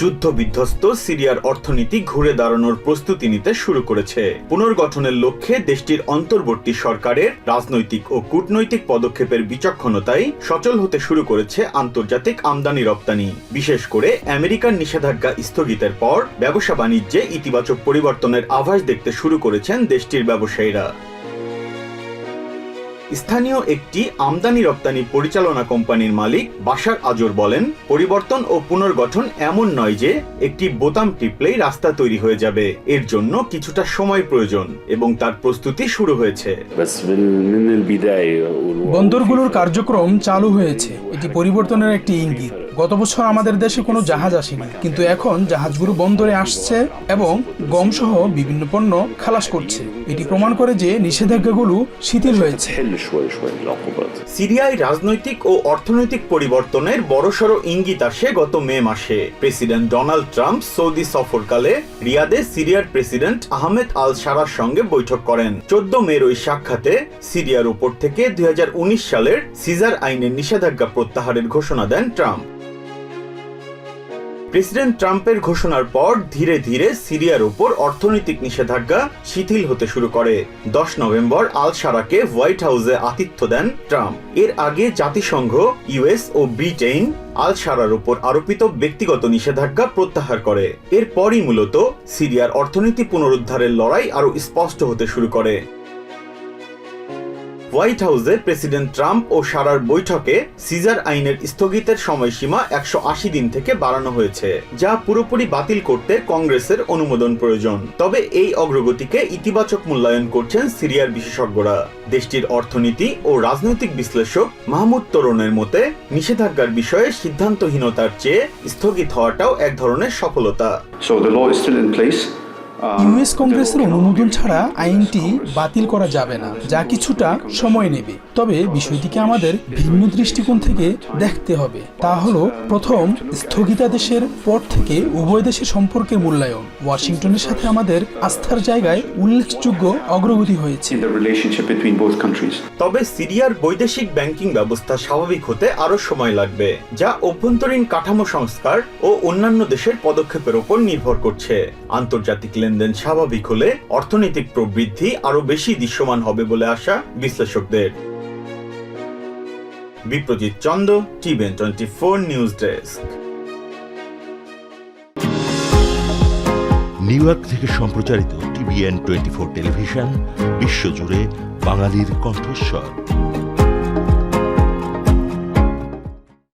যুদ্ধ বিধ্বস্ত সিরিয়ার অর্থনীতি ঘুরে দাঁড়ানোর প্রস্তুতি নিতে শুরু করেছে। পুনর্গঠনের লক্ষ্যে দেশটির অন্তর্বর্তী সরকারের রাজনৈতিক ও কূটনৈতিক পদক্ষেপের বিচক্ষণতায় সচল হতে শুরু করেছে আন্তর্জাতিক আমদানি রপ্তানি। বিশেষ করে আমেরিকার নিষেধাজ্ঞা স্থগিতের পর ব্যবসা বাণিজ্যে ইতিবাচক পরিবর্তনের আভাস দেখতে শুরু করেছেন দেশটির ব্যবসায়ীরা। স্থানীয় একটি আমদানি রপ্তানি পরিচালনা কোম্পানির মালিক বাসার আজর বলেন, পরিবর্তন ও পুনর্গঠন এমন নয় যে একটি বোতাম টিপলেই রাস্তা তৈরি হয়ে যাবে। এর জন্য কিছুটা সময় প্রয়োজন এবং তার প্রস্তুতি শুরু হয়েছে। বন্দরগুলোর কার্যক্রম চালু হয়েছে। এটি পরিবর্তনের একটি ইঙ্গিত। গত বছর আমাদের দেশে কোনো জাহাজ আসেনি। কিন্তু এখন জাহাজগুলো বন্দরে আসছে এবং গমসহ বিভিন্ন পণ্য খালাস করছে। এটি প্রমাণ করে যে নিষেধাজ্ঞাগুলো শিথিল হয়েছে। সিরিয়ায় রাজনৈতিক ও অর্থনৈতিক পরিবর্তনের বড়সড় ইঙ্গিত আসে গত মে মাসে। প্রেসিডেন্ট ডোনাল্ড ট্রাম্প সৌদি সফরকালে রিয়াদে সিরিয়ার প্রেসিডেন্ট আহমেদ আল সারার সঙ্গে বৈঠক করেন। চোদ্দ মের ওই সাক্ষাতে সিরিয়ার উপর থেকে দুই হাজার উনিশ সালের সিজার আইনের নিষেধাজ্ঞা প্রত্যাহারের ঘোষণা দেন ট্রাম্প। প্রেসিডেন্ট ট্রাম্পের ঘোষণার পর ধীরে ধীরে সিরিয়ার উপর অর্থনৈতিক নিষেধাজ্ঞা শিথিল হতে শুরু করে। দশ নভেম্বর আল সারাকে হোয়াইট হাউসে আতিথ্য দেন ট্রাম্প। এর আগে জাতিসংঘ ইউএস ও ব্রিটেন আল সারার উপর আরোপিত ব্যক্তিগত নিষেধাজ্ঞা প্রত্যাহার করে। এরপরই মূলত সিরিয়ার অর্থনীতি পুনরুদ্ধারের লড়াই আরও স্পষ্ট হতে শুরু করে। হোয়াইট হাউসে প্রেসিডেন্ট ট্রাম্প ও সারার বৈঠকে সিজার আইনের স্থগিতের সময়সীমা একশো আশি দিন থেকে বাড়ানো হয়েছে, যা পুরোপুরি বাতিল করতে কংগ্রেসের অনুমোদন প্রয়োজন তবে এই অগ্রগতিকে ইতিবাচক মূল্যায়ন করছেন সিরিয়ার বিশেষজ্ঞরা দেশটির অর্থনীতি ও রাজনৈতিক বিশ্লেষক মাহমুদ তরুণের মতে, নিষেধাজ্ঞার বিষয়ে সিদ্ধান্তহীনতার চেয়ে স্থগিত হওয়াটাও এক ধরনের সফলতা. ইউএস কংগ্রেসের অনুমোদন ছাড়া আইনটি বাতিল করা যাবে না যা কিছুটা সময় নেবে। তবে বিষয়টিকে আমাদের ভিন্ন দৃষ্টিকোণ থেকে দেখতে হবে। তা হলো প্রথম স্থগিতাদেশের পর থেকে উভয় দেশের সম্পর্কের মূল্যায়ন। ওয়াশিংটনের সাথে আমাদের আস্থার জায়গায় উল্লেখযোগ্য অগ্রগতি হয়েছে. তবে সিরিয়ার বৈদেশিক ব্যাংকিং ব্যবস্থা স্বাভাবিক হতে আরও সময় লাগবে যা অভ্যন্তরীণ কাঠামো সংস্কার ও অন্যান্য দেশের পদক্ষেপের উপর নির্ভর করছে। আন্তর্জাতিক লেনদেন স্বাভাবিক হলে অর্থনৈতিক প্রবৃদ্ধি আরও বেশি দৃশ্যমান হবে বলে আশা বিশ্লেষকদের। Biprajit Chanda TVN twenty four news desk. New York থেকে সম্প্রচারিত টিভিএন টোয়েন্টি ফোর টেলিভিশন, বিশ্বজুড়ে বাঙালির কণ্ঠস্বর।